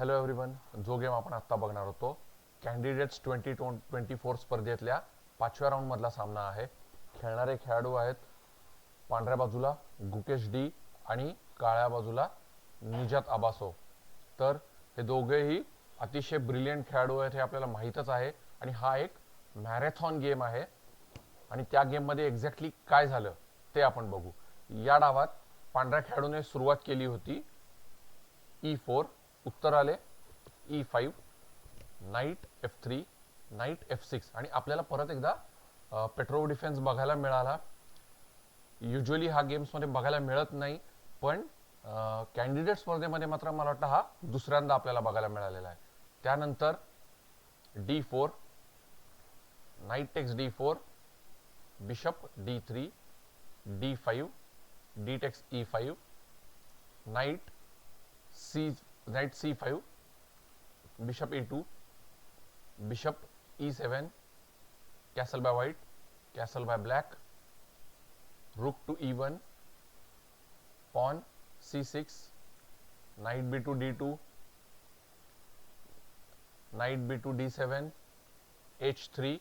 Hello everyone जो game आपण आत्ता बघणार होतो कॅन्डिडेट्स ट्वेंटी ट्वेंटी फोर स्पर्धेतल्या पाचव्या राऊंडमधला सामना आहे. खेळणारे खेळाडू आहेत पांढऱ्या बाजूला गुकेश डी आणि काळ्या बाजूला निजात आबासो तर हे दोघेही अतिशय ब्रिलियंट खेळाडू आहेत हे आपल्याला माहीतच आहे. आणि हा एक मॅरेथॉन गेम आहे. आणि त्या गेममध्ये एक्झॅक्टली काय झालं ते आपण बघू. या डावात पांढऱ्या खेळाडूने सुरुवात केली होती. E ई फोर उत्तर आले e five knight f three knight f six आणि आपल्याला परत एकदा पेट्रोल डिफेन्स बघायला मिळाला. युजली हा गेम्समध्ये बघायला मिळत नाही पण कॅन्डिडेट स्पर्धेमध्ये मात्र मला वाटतं हा दुसऱ्यांदा आपल्याला बघायला मिळालेला आहे. त्यानंतर d four knight takes d four bishop d three d five d takes e five knight c knight c5 bishop e2 bishop e7 castle by white castle by black rook to e1 pawn c6 knight b2 d2 knight b2 d7 h3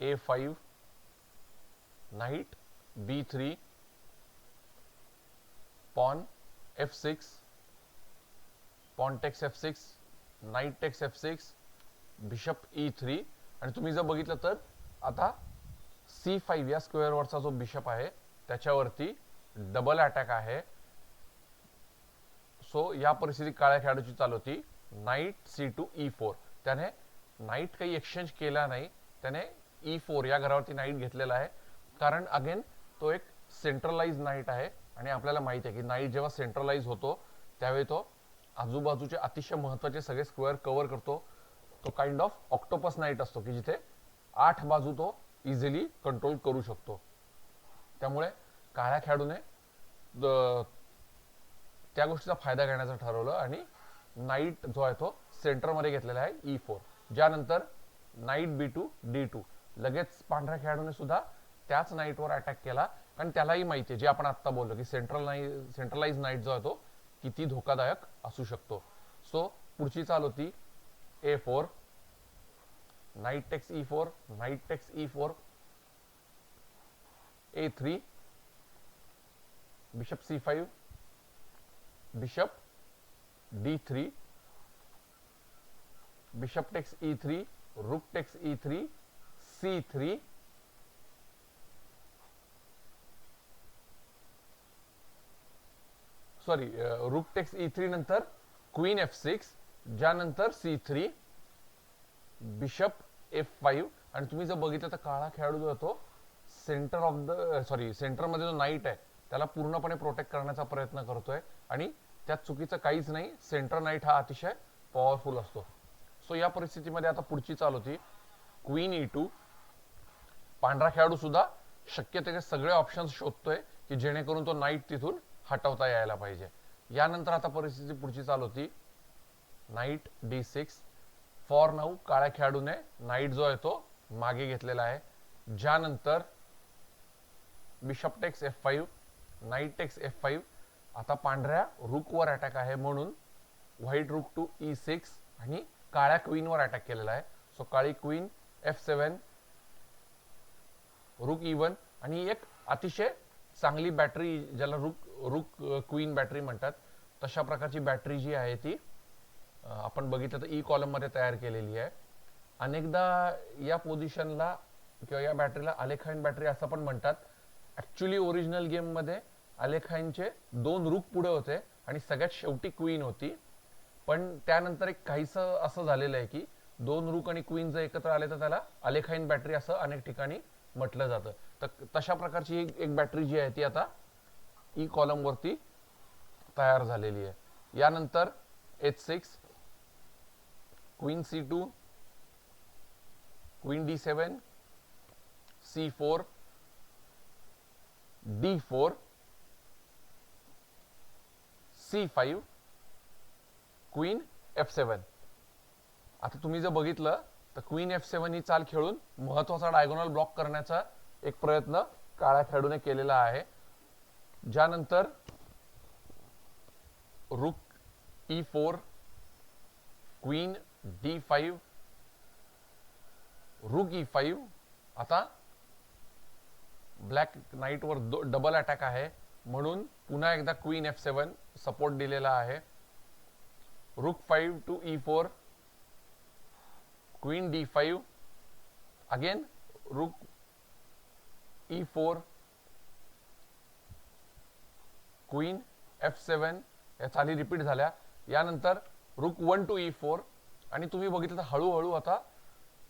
a5 knight b3 pawn f6 कॉन्टॅक्स f six knight takes f six bishop e three आणि तुम्ही जर बघितलं तर आता C five या स्क्वेअरवरचा जो bishop आहे त्याच्यावरती डबल अटॅक आहे. सो या परिस्थितीत काळ्या खेळाडूची चालू होती. Knight c two e four त्याने नाईट काही एक्सचेंज केला नाही. त्याने e ई फोर या घरावरती नाईट घेतलेला आहे. कारण अगेन तो एक सेंट्रलाइज नाईट आहे. आणि आपल्याला माहिती आहे की नाईट जेव्हा सेंट्रलाइज होतो त्यावेळी तो आजूबाजूचे अतिशय महत्त्वाचे सगळे स्क्वेअर कव्हर करतो. तो काइंड ऑफ ऑक्टोपस नाईट असतो की जिथे आठ बाजू तो इझिली कंट्रोल करू शकतो. त्यामुळे काळ्या खेळाडूने त्या गोष्टीचा फायदा घेण्याचं ठरवलं आणि नाईट जो आहे तो सेंटरमध्ये घेतलेला आहे e ई फोर ज्यानंतर knight b two d two लगेच पांढऱ्या खेळाडूने सुद्धा त्याच नाईटवर अटॅक केला. कारण त्यालाही माहिती आहे जे आपण आत्ता बोललो की सेंट्रल नाई सेंट्रलाइज नाईट जो आहे तो किती धोकादायक असू शकतो सो पुढची चाल होती a four knight takes e4 knight takes e4 a3 bishop c5 bishop d3 bishop takes e3 rook takes e3 c3 sorry rook takes e three नंतर क्वीन एफ सिक्स ज्यानंतर c three bishop f five आणि तुम्ही जर बघितलं तर काळा खेळाडू जो होतो सेंटर ऑफ द सॉरी सेंटरमध्ये जो नाईट आहे त्याला पूर्णपणे प्रोटेक्ट करण्याचा प्रयत्न करतोय. आणि त्यात चुकीचं काहीच नाही सेंटर नाईट हा अतिशय पॉवरफुल असतो. सो या परिस्थितीमध्ये आता पुढची चाल होती. क्वीन ई टू पांढरा खेळाडू सुद्धा शक्य त्याचे सगळे ऑप्शन्स शोधतोय की जेणेकरून तो नाईट तिथून हटवता यायला पाहिजे. यानंतर आता परिस्थिती पुढची चाल होती. नाईट डी सिक्स फॉर नऊ काळ्या खेळाडूने नाईट जो आहे तो मागे घेतलेला आहे. ज्यानंतर bishop takes f five knight takes f five आता पांढऱ्या रुकवर अटॅक आहे म्हणून व्हाईट रुक टू ई सिक्स आणि काळ्या क्वीनवर अटॅक केलेला आहे. सो काळी क्वीन एफ सेवन रुक ई वन आणि एक अतिशय चांगली बॅटरी ज्याला रुक रुक क्वीन बॅटरी म्हणतात तशा प्रकारची बॅटरी जी आहे ती आपण बघितलं तर ई कॉलममध्ये तयार केलेली आहे. अनेकदा या पोझिशनला किंवा या बॅटरीला अलेखाईन बॅटरी असं पण म्हणतात. ॲक्च्युली ओरिजिनल गेममध्ये अलेखाईनचे दोन रूक पुढे होते आणि सगळ्यात शेवटी क्वीन होती. पण त्यानंतर एक काहीसं असं झालेलं आहे की दोन रुख आणि क्वीन जर एकत्र आले तर त्याला अलेखाईन बॅटरी असं अनेक ठिकाणी म्हटलं जातं. तर तशा प्रकारची एक- एक बॅटरी जी आहे ती आता e ई कॉलमवरती तयार झालेली आहे. यानंतर h six queen c two queen d seven c four d four c five queen f seven आता तुम्ही जर बघितलं तर क्वीन एफ सेवन ही चाल खेळून महत्त्वाचा डायगोनल ब्लॉक करण्याचा एक प्रयत्न काळ्या खेळाडूने केलेला आहे. ज्यानंतर rook e four queen d five rook e five आता ब्लॅक नाईटवर दो डबल अटॅक आहे. म्हणून पुन्हा एकदा क्वीन एफ सेवन सपोर्ट दिलेला आहे. Rook five two e four queen d five again rook e four queen f seven या चाली रिपीट झाल्या. यानंतर रुक वन टू ई फोर आणि तुम्ही बघितलं तर हळूहळू आता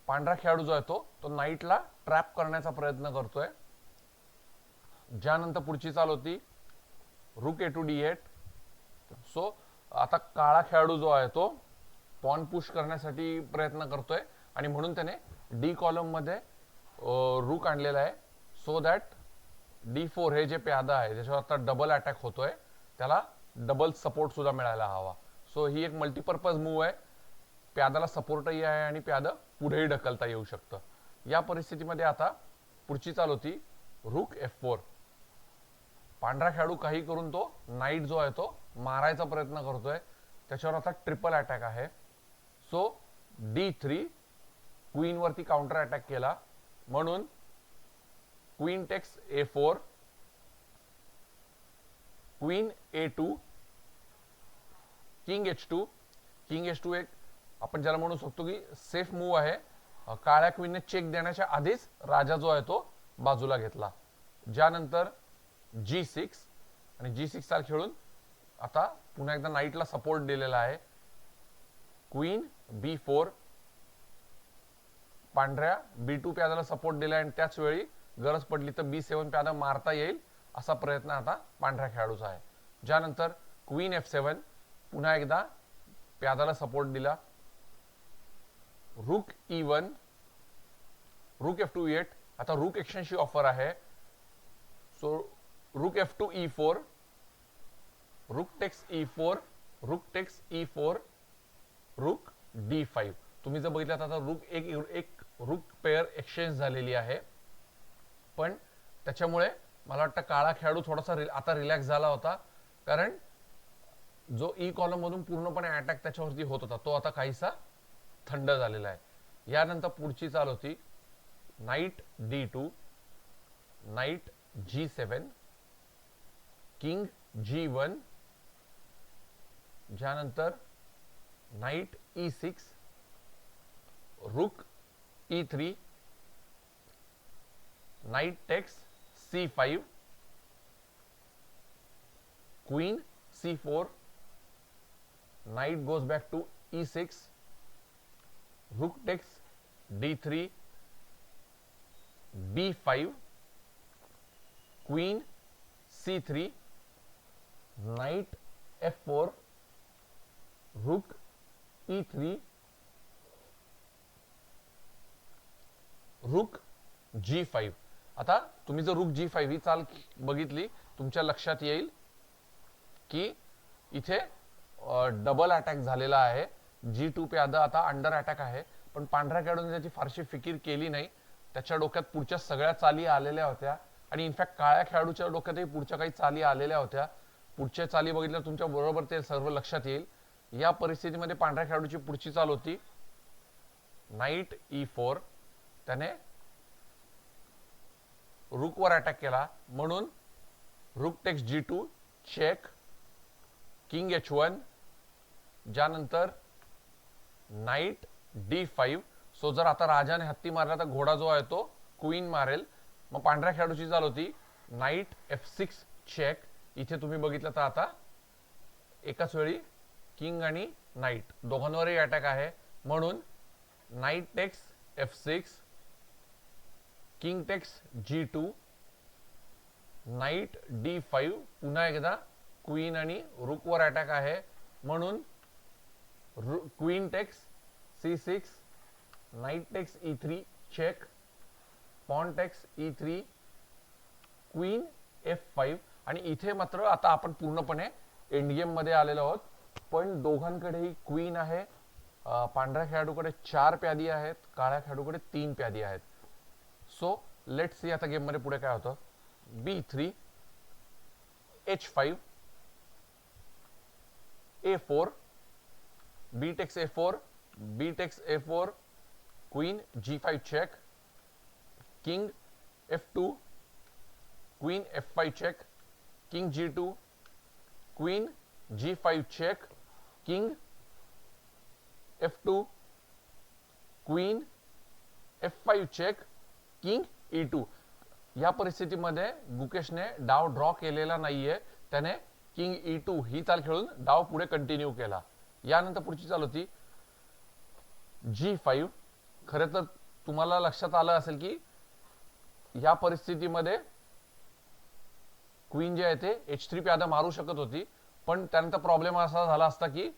पांढरा खेळाडू जो आहे तो तो नाईटला ट्रॅप करण्याचा प्रयत्न करतोय. ज्यानंतर पुढची चाल होती rook a two d eight so आता काळा खेळाडू जो आहे तो पॉन पुश करण्यासाठी प्रयत्न करतोय. आणि म्हणून त्याने डी कॉलममध्ये रुक आणलेला आहे. सो दॅट डी फोर हे जे प्यादा आहे ज्याच्यावर आता डबल अटॅक होतोय त्याला डबल सपोर्ट सुद्धा मिळायला हवा. सो ही एक मल्टीपर्पज मूव्ह आहे. प्यादाला सपोर्टही आहे आणि प्याद पुढेही ढकलता येऊ शकतं. या परिस्थितीमध्ये आता पुढची चाल होती रुक एफ फोर पांढरा खेळाडू काही करून तो नाईट जो आहे तो मारायचा प्रयत्न करतोय. त्याच्यावर आता ट्रिपल अटॅक आहे. सो डी थ्री क्वीन वरती काउंटर अटॅक केला. म्हणून queen takes a four queen a two king h two king h two एक आपण ज्याला म्हणू शकतो की सेफ मूव आहे. काळ्या क्वीनने चेक देण्याच्या आधीच राजा जो आहे तो बाजूला घेतला. ज्यानंतर जी सिक्स आणि जी सिक्स चाल खेळून आता पुन्हा एकदा नाईटला सपोर्ट दिलेला आहे. क्वीन बी फोर पांढऱ्या बी टू प्यादाला सपोर्ट दिला आणि त्याच वेळी गरज पडली तर बी सेवन प्यानं मारता येईल असा प्रयत्न आता पांढऱ्या खेळाडूचा आहे. ज्यानंतर क्वीन एफ सेवन पुन्हा एकदा प्यादाला सपोर्ट दिला. Rook e one rook f two eight आता रुक एक्शनची ऑफर आहे. So rook f two e four rook takes e four rook takes e four rook d five तुम्ही जर बघितलं तर आता रुक एक एक रुक पेअर एक्सचेंज झालेली आहे. पण त्याच्यामुळे मला वाटतं काळा खेळाडू थोडासा रि- आता रिलॅक्स झाला होता. कारण जो e ई कॉलम मधून पूर्णपणे अटॅक त्याच्यावरती होत होता तो आता काहीसा थंड झालेला आहे. यानंतर पुढची चाल होती knight d two knight g seven king g one ज्यानंतर knight e six rook e three knight takes c5 queen c4 knight goes back to e6 rook takes d3 b5 queen c3 knight f4 rook e3 rook g5 आता तुम्ही जर रुक G five ही चाल बघितली तुमच्या लक्षात येईल की इथे डबल अटॅक झालेला आहे. जी टू प्यादा आता अंडर अटॅक आहे. पण पांढऱ्या खेळाडूने त्याची फारशी फिकीर केली नाही. त्याच्या डोक्यात पुढच्या सगळ्या चाली आलेल्या होत्या. आणि इनफॅक्ट काळ्या खेळाडूच्या डोक्यातही पुढच्या काही चाली आलेल्या होत्या. पुढच्या चाली बघितल्या तुमच्या बरोबर ते सर्व लक्षात येईल. या परिस्थितीमध्ये पांढऱ्या खेळाडूची पुढची चाल होती. नाईट ई फोर त्याने रुकवर अटॅक केला. म्हणून rook takes g two check king h one ज्यानंतर नाईट डी फाईव्ह सो जर आता राजाने हत्ती मारला तर घोडा जो आहे तो क्वीन मारेल. मग पांढऱ्या खेळाडूची चाल होती. नाईट एफ सिक्स चेक इथे तुम्ही बघितलं तर आता एकाच वेळी किंग आणि नाईट दोघांवरही अटॅक आहे. म्हणून knight takes f six king takes g two knight d five पुन्हा एकदा क्वीन आणि रुकवर अटॅक आहे. म्हणून queen takes c six knight takes e three check pawn takes e three queen f five आणि इथे मात्र आता आपण पूर्णपणे एंडगेममध्ये आलेलो आहोत. पण दोघांकडेही क्वीन आहे. पांढऱ्या खेळाडूकडे चार प्यादी आहेत काळ्या खेळाडूकडे तीन प्यादी आहेत. सो लेट सी आता गेममध्ये पुढे काय होतं? B three h five a four b takes a four b takes a four queen g five check king f two queen f five check king g two queen g five check king f two queen f five check king e two. या परिस्थितीमध्ये गुकेशने डाव draw केलेला नाहीये. त्याने king e to ही चाल खेळून डाव पुढे कंटिन्यू केला. यानंतर पुढची चाल होती जी फाईव्ह. खरं तर तुम्हाला लक्षात आलं असेल की या परिस्थितीमध्ये क्वीन जे आहे ते एच थ्री प्यादा मारू शकत होती. पण त्यानंतर प्रॉब्लेम असा झाला असता की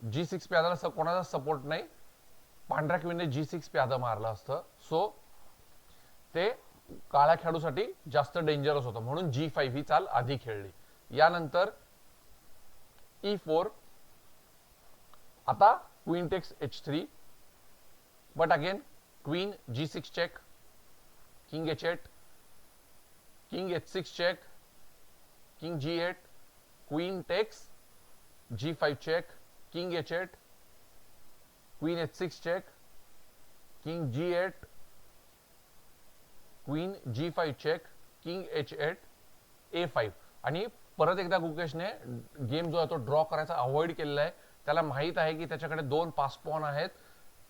जी सिक्स प्यादाला कोणाचा सपोर्ट नाही. पांढऱ्या क्वीनने जी सिक्स प्यादा मारलं असतं. सो ते काळ्या खेळाडूसाठी जास्त डेंजरस होतं. म्हणून जी फाईव्ह ही चाल आधी खेळली. यानंतर ई फोर आता queen takes h three but again queen g six check king h eight king h six check king g eight queen takes g five check king h eight queen h six check king g eight queen g five check king h eight a five आणि परत एकदा गुकेशने game जो आहे तो draw करायचा avoid केलेला आहे. त्याला माहीत आहे की त्याच्याकडे दोन पासपॉन आहेत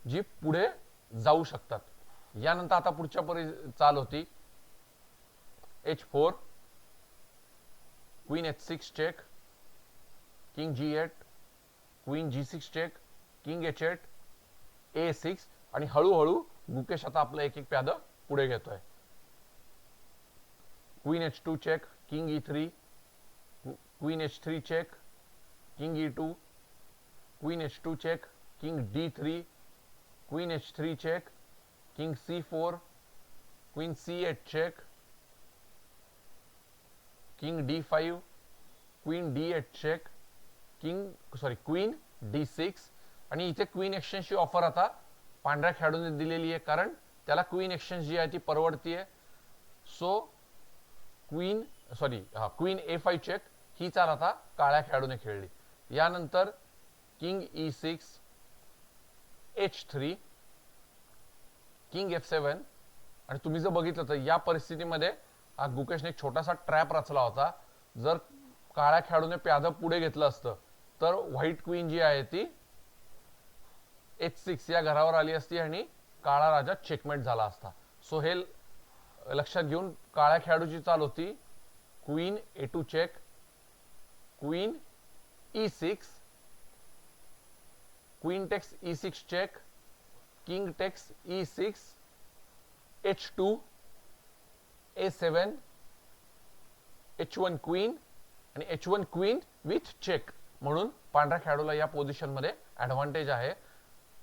जी पुढे जाऊ शकतात. यानंतर आता पुढच्या परी चाल होती. H four queen h six check king g eight queen g six check king h eight a six आणि हळूहळू गुकेश आता आपलं एक एक प्यादं पुढे घेतोय. Queen h two check king e three queen h three check king e two queen h two check king d three queen h three check king c four queen c eight check king d five queen d eight check king sorry queen d six आणि इथे queen एक्सचेंजची offer आता पांढऱ्या खेळाडूने दिलेली आहे कारण त्याला queen exchange जी आहे ती परवडतीये. सो क्वीन सॉरी हा क्वीन ए फाय चेक ही चाल आता काळ्या खेळाडूने खेळली. यानंतर king e six h three king f seven आणि तुम्ही जर बघितलं तर या परिस्थितीमध्ये हा गुकेशने एक छोटासा ट्रॅप रचला होता. जर काळ्या खेळाडूने प्यादं पुढे घेतलं असतं तर व्हाईट क्वीन जी आहे ती एच सिक्स या घरावर आली असती आणि काळा राजा चेकमेट झाला असता. सो हे लक्षात घेऊन काळ्या खेळाडूची चाल होती. Queen a two check queen e six queen takes e six check king takes e six h two a seven h one queen आणि h one queen with check म्हणून पांढऱ्या खेळाडूला या पोझिशनमध्ये ॲडव्हान्टेज आहे.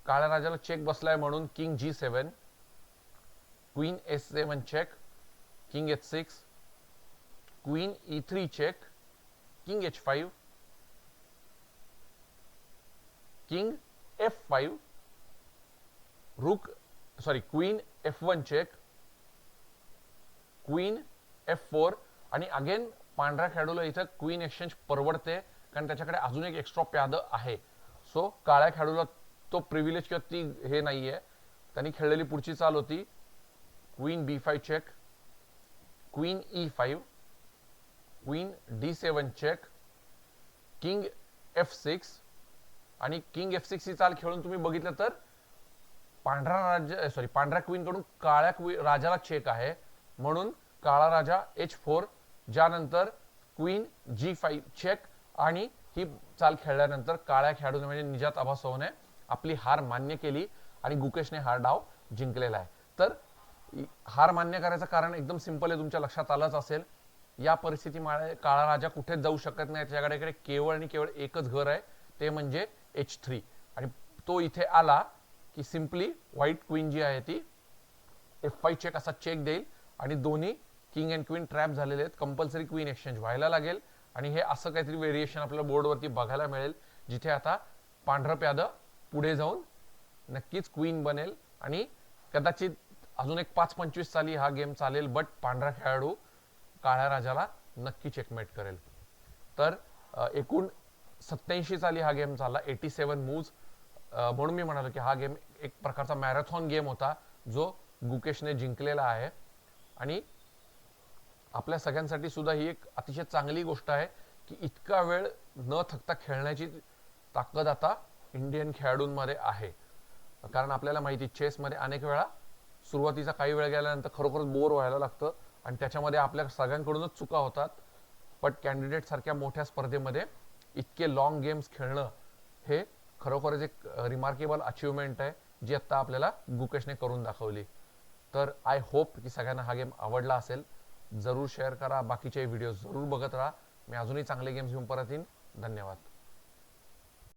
काळ्या राजाला चेक बसलाय म्हणून king g seven queen s seven check king h six queen e three check king h five king f five rook sorry queen f one check queen f four आणि again पांढऱ्या खेळाडूला इथं queen exchange परवडते कारण त्याच्याकडे अजून एक extra प्याद आहे. सो काळ्या खेळाडूला तो प्रिव्हिलेज किंवा ती हे नाही आहे त्यांनी खेळलेली पुढची चाल होती. Queen b five check queen e five queen d seven check king f six आणि किंग एफ सिक्स ही चाल खेळून तुम्ही बघितलं तर पांढरा राजा सॉरी पांढऱ्या क्वीन कडून काळ्या क्वी- राजाला चेक आहे. म्हणून काळा राजा एच फोर ज्यानंतर क्वीन जी फाईव्ह चेक आणि ही चाल खेळल्यानंतर काळ्या खेळाडूने म्हणजे निजात आभासोने आपली हार मान्य केली आणि गुकेशने हा डाव जिंकलेला आहे. तर हार मान्य करायचं कारण एकदम सिंपल आहे तुमच्या लक्षात आलंच असेल. या परिस्थितीमुळे काळा राजा कुठेच जाऊ शकत नाही त्याच्याकडे केवळ आणि केवळ एकच घर आहे ते म्हणजे एच थ्री आणि तो इथे आला की सिम्पली व्हाईट क्वीन जी आहे ती एफ फाईव्ह चेक असा चेक देईल आणि दोन्ही किंग अँड क्वीन ट्रॅप झालेले आहेत. कंपल्सरी क्वीन एक्सचेंज व्हायला लागेल आणि हे असं काहीतरी व्हेरिएशन आपल्याला बोर्डवरती बघायला मिळेल जिथे आता पांढरं प्याद पुढे जाऊन नक्कीच क्वीन बनेल आणि कदाचित अजून एक पाच पंचवीस साली हा गेम चालेल बट पांढरा खेळाडू काळ्या राजाला नक्की चेकमेट करेल. तर एकूण सत्याऐंशी साली हा गेम चालला एटी सेवन मूव्ज म्हणून मी म्हणालो की हा गेम एक प्रकारचा मॅरेथॉन गेम होता जो गुकेशने जिंकलेला आहे. आणि आपल्या सगळ्यांसाठी सुद्धा ही एक अतिशय चांगली गोष्ट आहे की इतका वेळ न थकता खेळण्याची ताकद आता इंडियन खेळाडूंमध्ये आहे. कारण आपल्याला माहिती चेसमध्ये अनेक वेळा सुरुवातीचा काही वेळ गेल्यानंतर खरोखरच बोर व्हायला लागतं आणि त्याच्यामध्ये आपल्या सगळ्यांकडूनच चुका होतात. पण कॅन्डिडेट सारख्या मोठ्या स्पर्धेमध्ये इतके लॉंग गेम्स खेळणं हे खरोखरच एक रिमार्केबल अचिव्हमेंट आहे जी आत्ता आपल्याला गुकेशने करून दाखवली. तर आय होप की सगळ्यांना हा गेम आवडला असेल. जरूर शेअर करा बाकीचे व्हिडिओ जरूर बघत राहा. मी अजूनही चांगले गेम्स घेऊन परत येईन. धन्यवाद.